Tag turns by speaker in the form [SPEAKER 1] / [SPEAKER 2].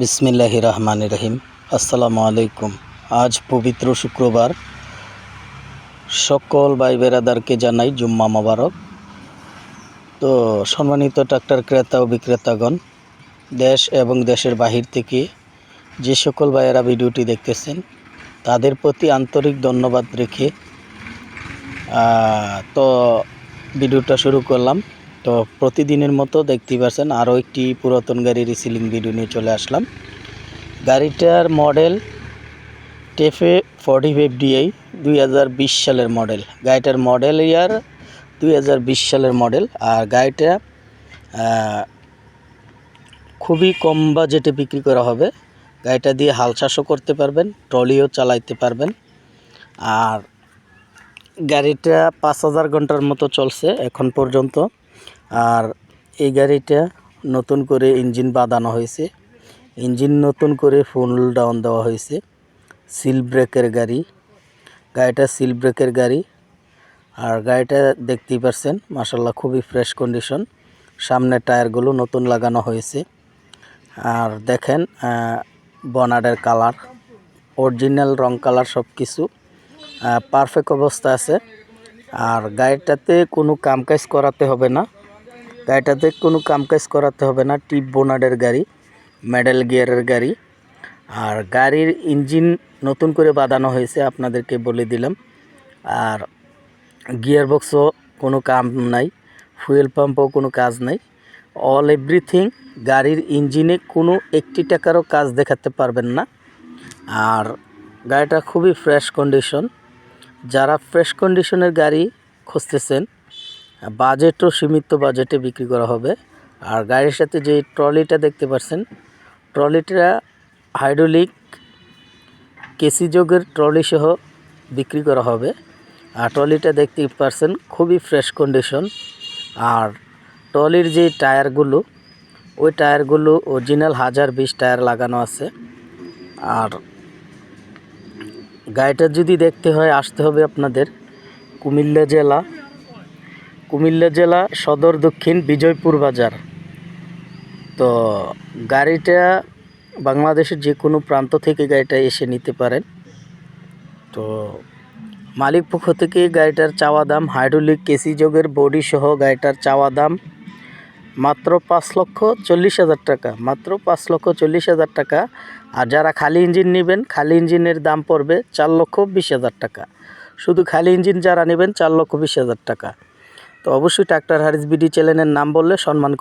[SPEAKER 1] বিসমিল্লাহ রহমান রহিম। আসসালামু আলাইকুম। আজ পবিত্র শুক্রবার। সকল ভাই বেরাদারকে জানাই জুম্মা মোবারক। তো সম্মানিত ট্রাক্টর ক্রেতা ও বিক্রেতাগণ, দেশ এবং দেশের বাহির থেকে যে সকল ভাইয়েরা ভিডিওটি দেখতেছেন, তাদের প্রতি আন্তরিক ধন্যবাদ রেখে তো ভিডিওটা শুরু করলাম। তো প্রতিদিনের মতো দেখতেই পাচ্ছেন আরও একটি পুরাতন গাড়ির রিসিলিং ভিডিও নিয়ে চলে আসলাম। গাড়িটার model TAFE forty five DI দুই হাজার বিশ সালের মডেল গাড়িটার মডেল ইয়ার দুই হাজার বিশ সালের মডেল আর গাড়িটা খুবই কম বাজেটে বিক্রি করা হবে। গাড়িটা দিয়ে হাল চাষও করতে পারবেন ট্রলিও চালাইতে পারবেন। আর গাড়িটা পাঁচ হাজার ঘণ্টার মতো চলছে এখন পর্যন্ত। আর এই গাড়িটা নতুন করে ইঞ্জিন বাঁধানো হয়েছে। ইঞ্জিন নতুন করে ফুল ডাউন দেওয়া হয়েছে। সিল ব্রেকের গাড়ি। গাড়িটা সিল ব্রেকের গাড়ি। আর গাড়িটা দেখতেই পারছেন মাসাল্লাহ খুবই ফ্রেশ কন্ডিশন সামনের টায়ারগুলো নতুন লাগানো হয়েছে। আর দেখেন বনাডের কালার অরিজিনাল রং কালার সব কিছু পারফেক্ট অবস্থা আছে। আর গাড়িটাতে কোনো কামকাজ করাতে হবে না। গাড়িটাতে কোনো কামকাজ করাতে হবে না। টিপ বোনাডের গাড়ি, মেডেল গিয়ারের গাড়ি। আর গাড়ির ইঞ্জিন নতুন করে বাঁধানো হয়েছে, আপনাদেরকে বলে দিলাম। আর গিয়ার বক্সও কোনো কাম নাই, ফুয়েল পাম্পও কোনো কাজ নাই। অল এভরিথিং, গাড়ির ইঞ্জিনে কোনো একটি টাকারও কাজ দেখাতে পারবেন না। আর গাড়িটা খুবই ফ্রেশ কন্ডিশন। যারা ফ্রেশ কন্ডিশনের গাড়ি খুঁজতেছেন বাজেটও সীমিত বাজেটে বিক্রি করা হবে। আর গাড়ির সাথে যে ট্রলিটা দেখতে পাচ্ছেন, ট্রলিটা হাইড্রোলিক কেসি যোগের ট্রলি সহ বিক্রি করা হবে। আর ট্রলিটা দেখতে পাচ্ছেন, খুবই ফ্রেশ কন্ডিশন। আর ট্রলির যে টায়ারগুলো, ওই টায়ারগুলো অরিজিনাল হাজার বিশ টায়ার লাগানো আছে। আর গাড়িটা যদি দেখতে হয়, আসতে হবে আপনাদের কুমিল্লা জেলা। কুমিল্লা জেলা সদর দক্ষিণ বিজয়পুর বাজার। তো গাড়িটা বাংলাদেশের যে কোনো প্রান্ত থেকে গাড়িটা এসে নিতে পারেন। তো মালিক পক্ষ থেকে গাড়িটার চাওয়া দাম, হাইড্রোলিক কেসি যোগের বডি সহ গাড়িটার চাওয়া দাম মাত্র পাঁচ লক্ষ চল্লিশ হাজার টাকা, মাত্র পাঁচ লক্ষ চল্লিশ হাজার টাকা। আর যারা খালি ইঞ্জিন নেবেন, খালি ইঞ্জিনের দাম পড়বে চার লক্ষ বিশ হাজার টাকা। শুধু খালি ইঞ্জিন যারা নেবেন, চার লক্ষ বিশ হাজার টাকা। তো অবশ্যই ট্রাক্টর হারিস বিডি চ্যানেলের নাম বললে সম্মান